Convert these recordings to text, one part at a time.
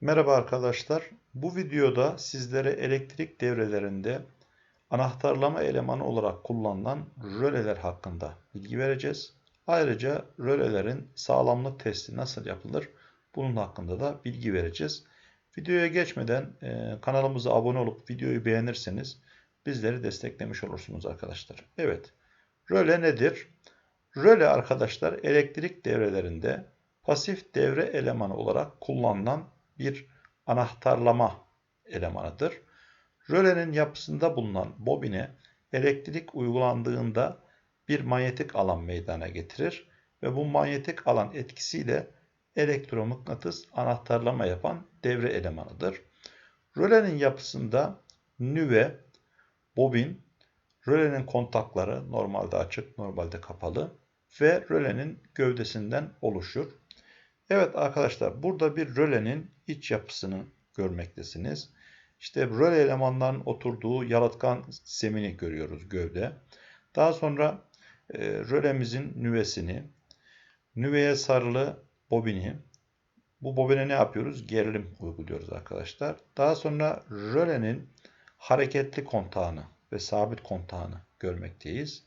Merhaba arkadaşlar. Bu videoda sizlere elektrik devrelerinde anahtarlama elemanı olarak kullanılan röleler hakkında bilgi vereceğiz. Ayrıca rölelerin sağlamlık testi nasıl yapılır bunun hakkında da bilgi vereceğiz. Videoya geçmeden e, kanalımıza abone olup videoyu beğenirseniz bizleri desteklemiş olursunuz arkadaşlar. Evet, röle nedir? Röle arkadaşlar elektrik devrelerinde pasif devre elemanı olarak kullanılan bir anahtarlama elemanıdır. Rölenin yapısında bulunan bobine elektrik uygulandığında bir manyetik alan meydana getirir ve bu manyetik alan etkisiyle elektromıknatıs anahtarlama yapan devre elemanıdır. Rölenin yapısında nüve, bobin, rölenin kontakları normalde açık, normalde kapalı ve rölenin gövdesinden oluşur. Evet arkadaşlar burada bir rölenin iç yapısını görmektesiniz. İşte röle elemanların oturduğu yalıtkan zemini görüyoruz gövde. Daha sonra e, rölemizin nüvesini, nüveye sarılı bobini, bu bobine ne yapıyoruz? Gerilim uyguluyoruz arkadaşlar. Daha sonra rölenin hareketli kontağını ve sabit kontağını görmekteyiz.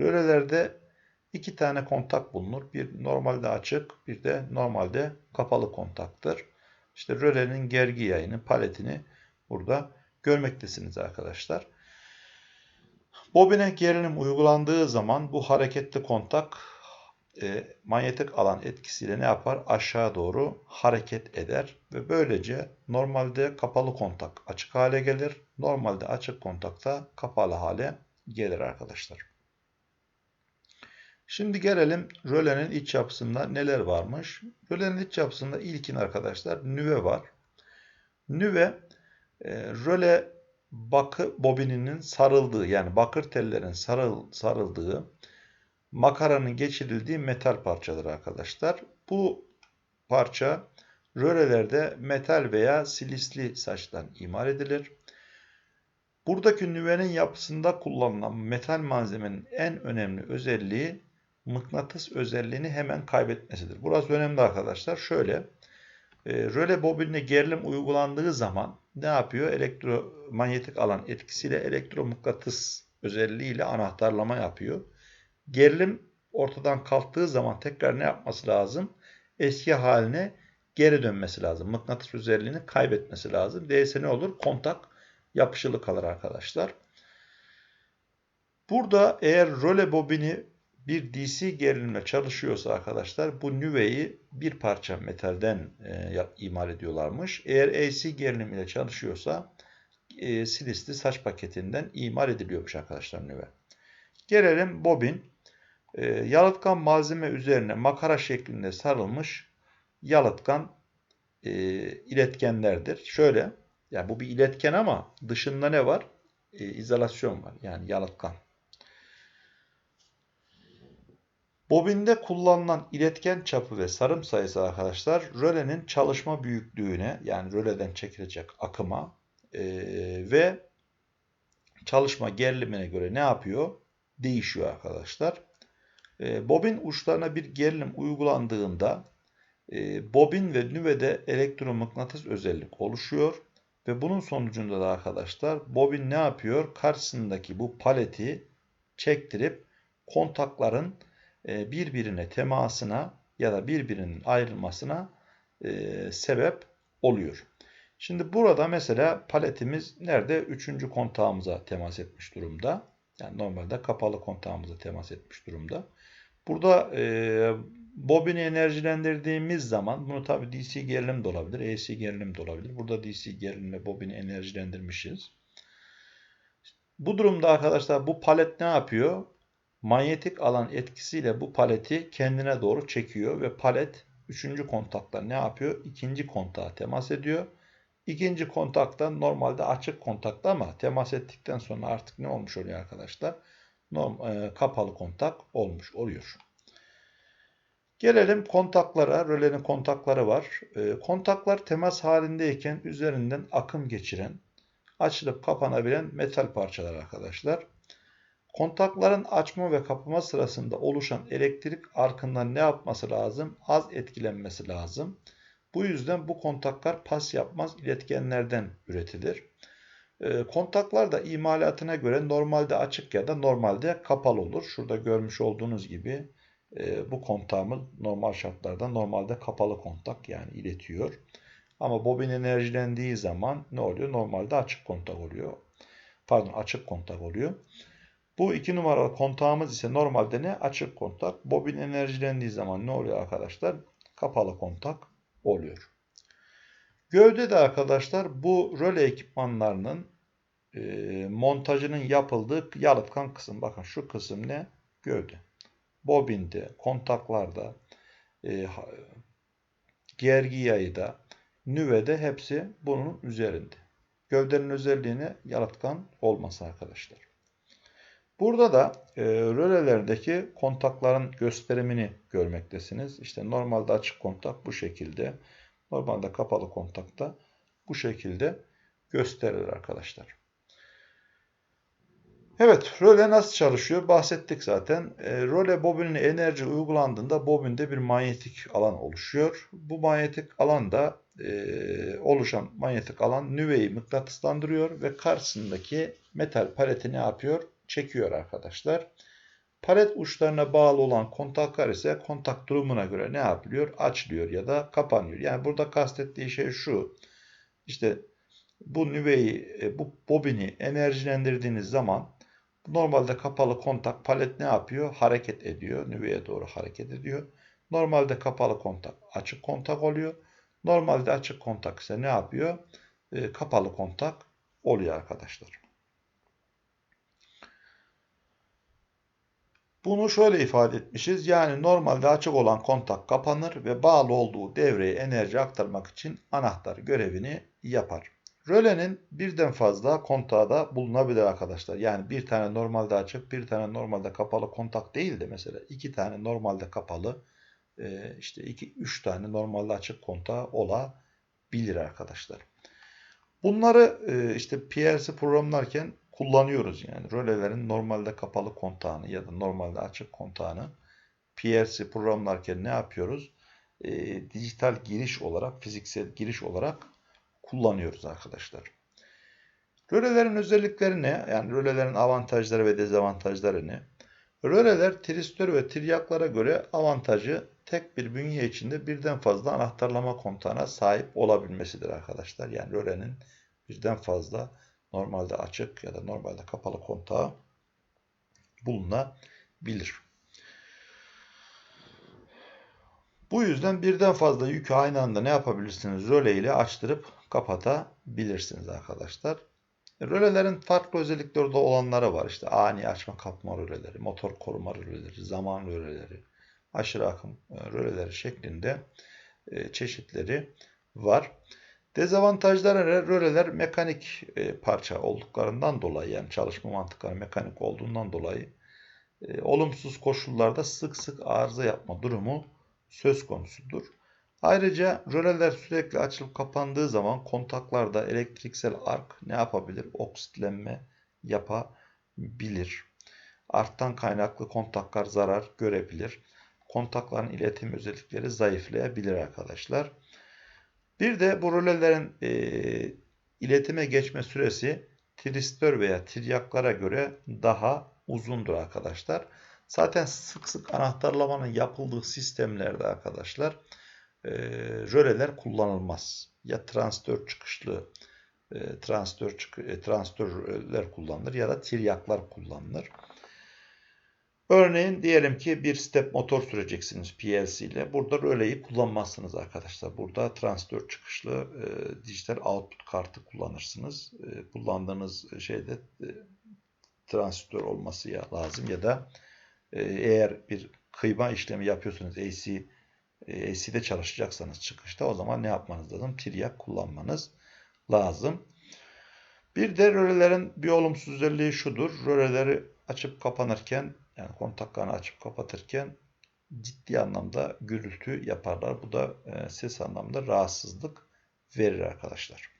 Rölelerde iki tane kontak bulunur. Bir normalde açık, bir de normalde kapalı kontaktır. İşte rölenin gergi yayını, paletini burada görmektesiniz arkadaşlar. Bobine gerilim uygulandığı zaman bu hareketli kontak e, manyetik alan etkisiyle ne yapar? Aşağı doğru hareket eder ve böylece normalde kapalı kontak açık hale gelir. Normalde açık kontakta kapalı hale gelir arkadaşlar. Şimdi gelelim rölenin iç yapısında neler varmış. Rölenin iç yapısında ilkin arkadaşlar nüve var. Nüve e, röle bakı bobininin sarıldığı yani bakır tellerin sarıl, sarıldığı makaranın geçirildiği metal parçadır arkadaşlar. Bu parça rölelerde metal veya silisli saçtan imal edilir. Buradaki nüvenin yapısında kullanılan metal malzemenin en önemli özelliği mıknatıs özelliğini hemen kaybetmesidir. Burası önemli arkadaşlar. Şöyle, e, röle bobinine gerilim uygulandığı zaman ne yapıyor? Elektromanyetik alan etkisiyle elektromıknatıs özelliğiyle anahtarlama yapıyor. Gerilim ortadan kalktığı zaman tekrar ne yapması lazım? Eski haline geri dönmesi lazım. Mıknatıs özelliğini kaybetmesi lazım. Değilse ne olur? Kontak yapışılı kalır arkadaşlar. Burada eğer röle bobini bir DC gerilimle çalışıyorsa arkadaşlar bu nüveyi bir parça metalden e, imal ediyorlarmış. Eğer AC gerilim ile çalışıyorsa e, silisli saç paketinden imal ediliyormuş arkadaşlar nüve. Gelelim bobin. E, yalıtkan malzeme üzerine makara şeklinde sarılmış yalıtkan e, iletkenlerdir. Şöyle, yani bu bir iletken ama dışında ne var? E, izolasyon var. Yani yalıtkan. Bobinde kullanılan iletken çapı ve sarım sayısı arkadaşlar rölenin çalışma büyüklüğüne yani röleden çekilecek akıma e, ve çalışma gerilimine göre ne yapıyor? Değişiyor arkadaşlar. E, bobin uçlarına bir gerilim uygulandığında e, bobin ve nüvede elektromıknatıs özellik oluşuyor. Ve bunun sonucunda da arkadaşlar bobin ne yapıyor? Karşısındaki bu paleti çektirip kontakların birbirine temasına ya da birbirinin ayrılmasına e, sebep oluyor. Şimdi burada mesela paletimiz nerede? Üçüncü kontağımıza temas etmiş durumda. Yani normalde kapalı kontağımıza temas etmiş durumda. Burada e, bobini enerjilendirdiğimiz zaman bunu tabi DC gerilim de olabilir, AC gerilim de olabilir. Burada DC gerilimle bobini enerjilendirmişiz. Bu durumda arkadaşlar bu palet ne yapıyor? Manyetik alan etkisiyle bu paleti kendine doğru çekiyor ve palet üçüncü kontakta ne yapıyor? İkinci kontağa temas ediyor. İkinci kontakta normalde açık kontakta ama temas ettikten sonra artık ne olmuş oluyor arkadaşlar? E, kapalı kontak olmuş oluyor. Gelelim kontaklara. Rölenin kontakları var. E, kontaklar temas halindeyken üzerinden akım geçiren, açılıp kapanabilen metal parçalar arkadaşlar. Kontakların açma ve kapama sırasında oluşan elektrik arkından ne yapması lazım? Az etkilenmesi lazım. Bu yüzden bu kontaklar pas yapmaz iletkenlerden üretilir. E, kontaklar da imalatına göre normalde açık ya da normalde kapalı olur. Şurada görmüş olduğunuz gibi e, bu kontağımız normal şartlarda normalde kapalı kontak yani iletiyor. Ama bobin enerjilendiği zaman ne oluyor? Normalde açık kontak oluyor. Pardon açık kontak oluyor. Bu iki numaralı kontağımız ise normalde ne? Açık kontak. Bobin enerjilendiği zaman ne oluyor arkadaşlar? Kapalı kontak oluyor. Gövde de arkadaşlar bu röle ekipmanlarının e, montajının yapıldığı yalıtkan kısım. Bakın şu kısım ne? Gövde. Bobinde, kontaklarda, e, gergi yayı nüvede hepsi bunun üzerinde. Gövdenin özelliğini yalıtkan olması arkadaşlar. Burada da e, rölelerdeki kontakların gösterimini görmektesiniz. İşte normalde açık kontak bu şekilde. Normalde kapalı kontakta bu şekilde gösterilir arkadaşlar. Evet, röle nasıl çalışıyor? Bahsettik zaten. E, röle bobinine enerji uygulandığında bobinde bir manyetik alan oluşuyor. Bu manyetik alanda e, oluşan manyetik alan nüveyi mıknatıslandırıyor ve karşısındaki metal paleti ne yapıyor? Çekiyor arkadaşlar. Palet uçlarına bağlı olan kontaklar ise kontak durumuna göre ne yapılıyor? Açılıyor ya da kapanıyor. Yani burada kastettiği şey şu. İşte bu nüveyi, e, bu bobini enerjilendirdiğiniz zaman normalde kapalı kontak palet ne yapıyor? Hareket ediyor. Nüveye doğru hareket ediyor. Normalde kapalı kontak açık kontak oluyor. Normalde açık kontak ise ne yapıyor? E, kapalı kontak oluyor arkadaşlar. Bunu şöyle ifade etmişiz. Yani normalde açık olan kontak kapanır ve bağlı olduğu devreye enerji aktarmak için anahtar görevini yapar. Rölenin birden fazla kontağı da bulunabilir arkadaşlar. Yani bir tane normalde açık, bir tane normalde kapalı kontak değil de mesela iki tane normalde kapalı, e, işte iki, üç tane normalde açık kontağı olabilir arkadaşlar. Bunları e, işte PLC programlarken kullanıyoruz yani. Rölelerin normalde kapalı kontağını ya da normalde açık kontağını PLC programlarken ne yapıyoruz? E, dijital giriş olarak, fiziksel giriş olarak kullanıyoruz arkadaşlar. Rölelerin özellikleri ne? Yani rölelerin avantajları ve dezavantajları ne? Röleler tristör ve tiryaklara göre avantajı tek bir bünye içinde birden fazla anahtarlama kontağına sahip olabilmesidir arkadaşlar. Yani rölenin birden fazla normalde açık ya da normalde kapalı kontağı bulunabilir. Bu yüzden birden fazla yükü aynı anda ne yapabilirsiniz? Röle ile açtırıp kapatabilirsiniz arkadaşlar. Rölelerin farklı özellikleri de olanları var. İşte ani açma kapma röleleri, motor koruma röleleri, zaman röleleri, aşırı akım e, röleleri şeklinde e, çeşitleri var. Dezavantajları röleler mekanik e, parça olduklarından dolayı yani çalışma mantıkları mekanik olduğundan dolayı olumsuz koşullarda sık sık arıza yapma durumu söz konusudur. Ayrıca röleler sürekli açılıp kapandığı zaman kontaklarda elektriksel ark ne yapabilir? Oksitlenme yapabilir. Arttan kaynaklı kontaklar zarar görebilir. Kontakların iletim özellikleri zayıflayabilir arkadaşlar. Bir de bu rölelerin e, iletime geçme süresi tristör veya tiryaklara göre daha uzundur arkadaşlar. Zaten sık sık anahtarlamanın yapıldığı sistemlerde arkadaşlar e, röleler kullanılmaz. Ya transistör çıkışlı e, transistör, e, transistörler kullanılır ya da tiryaklar kullanılır. Örneğin diyelim ki bir step motor süreceksiniz PLC ile. Burada röleyi kullanmazsınız arkadaşlar. Burada transistör çıkışlı e, dijital output kartı kullanırsınız. E, kullandığınız şeyde e, transistör olması ya lazım ya da e, eğer bir kıyma işlemi yapıyorsunuz AC e, AC'de çalışacaksanız çıkışta o zaman ne yapmanız lazım? Tiryak kullanmanız lazım. Bir de rölelerin bir olumsuz özelliği şudur. Röleleri açıp kapanırken yani kontaklarını açıp kapatırken ciddi anlamda gürültü yaparlar. Bu da e, ses anlamda rahatsızlık verir arkadaşlar.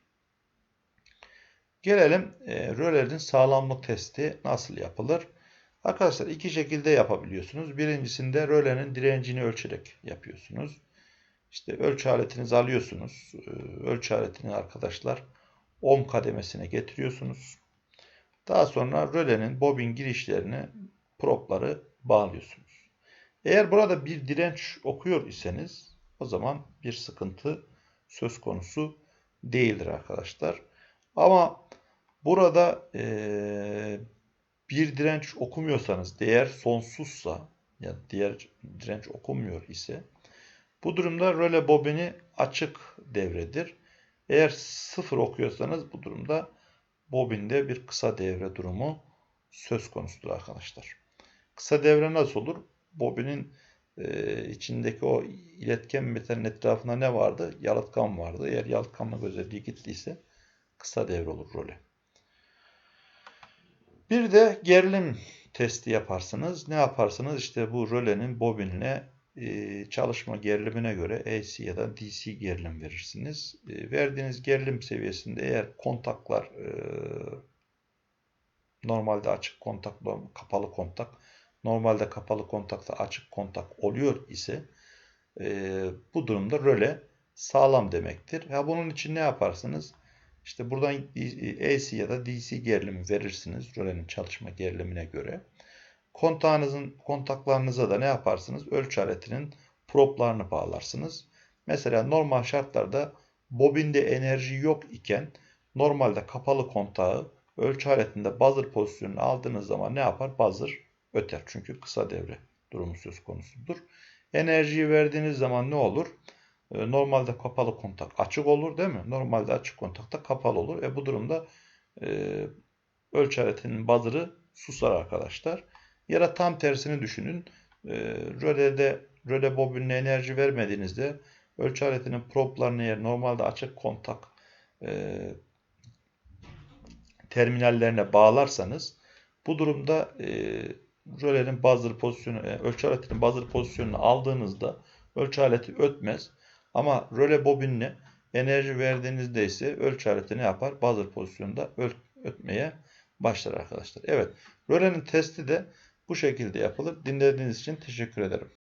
Gelelim e, rölelerin sağlamlık testi nasıl yapılır? Arkadaşlar iki şekilde yapabiliyorsunuz. Birincisinde rölenin direncini ölçerek yapıyorsunuz. işte ölçü aletinizi alıyorsunuz. Ee, Ölçü aletini arkadaşlar ohm kademesine getiriyorsunuz. Daha sonra rölenin bobin girişlerine propları bağlıyorsunuz. Eğer burada bir direnç okuyor iseniz o zaman bir sıkıntı söz konusu değildir arkadaşlar. Ama burada e, bir direnç okumuyorsanız değer sonsuzsa ya diğer direnç okumuyor ise bu durumda röle bobini açık devredir. Eğer sıfır okuyorsanız bu durumda bobinde bir kısa devre durumu söz konusudur arkadaşlar. Kısa devre nasıl olur? Bobinin e, içindeki o iletken metalin etrafında ne vardı? Yalıtkan vardı. Eğer yalıtkanlık özelliği gittiyse kısa devre olur rolü. Bir de gerilim testi yaparsınız. Ne yaparsınız? İşte bu rölenin bobinle e, çalışma gerilimine göre AC ya da DC gerilim verirsiniz. E, verdiğiniz gerilim seviyesinde eğer kontaklar e, normalde açık kontak, kapalı kontak, normalde kapalı kontakta açık kontak oluyor ise bu durumda röle sağlam demektir. Ha bunun için ne yaparsınız? İşte buradan AC ya da DC gerilimi verirsiniz rölenin çalışma gerilimine göre. Kontağınızın kontaklarınıza da ne yaparsınız? Ölçü aletinin proplarını bağlarsınız. Mesela normal şartlarda bobinde enerji yok iken normalde kapalı kontağı ölçü aletinde buzzer pozisyonunu aldığınız zaman ne yapar? Buzzer öter. Çünkü kısa devre durumu söz konusudur. Enerjiyi verdiğiniz zaman ne olur? Ee, normalde kapalı kontak açık olur değil mi? Normalde açık kontakta kapalı olur. E bu durumda e, ölçü aletinin buzzer'ı susar arkadaşlar. Ya da tam tersini düşünün. E, rölede, röle bobinine enerji vermediğinizde ölçü aletinin proplarını yer normalde açık kontak e, terminallerine bağlarsanız bu durumda e, rölenin buzzer pozisyonu, e, ölçü aletinin buzzer pozisyonunu aldığınızda ölçü aleti ötmez. Ama röle bobinine enerji verdiğinizde ise ölçü aleti ne yapar? Buzzer pozisyonunda ötmeye başlar arkadaşlar. Evet, rölenin testi de bu şekilde yapılır. Dinlediğiniz için teşekkür ederim.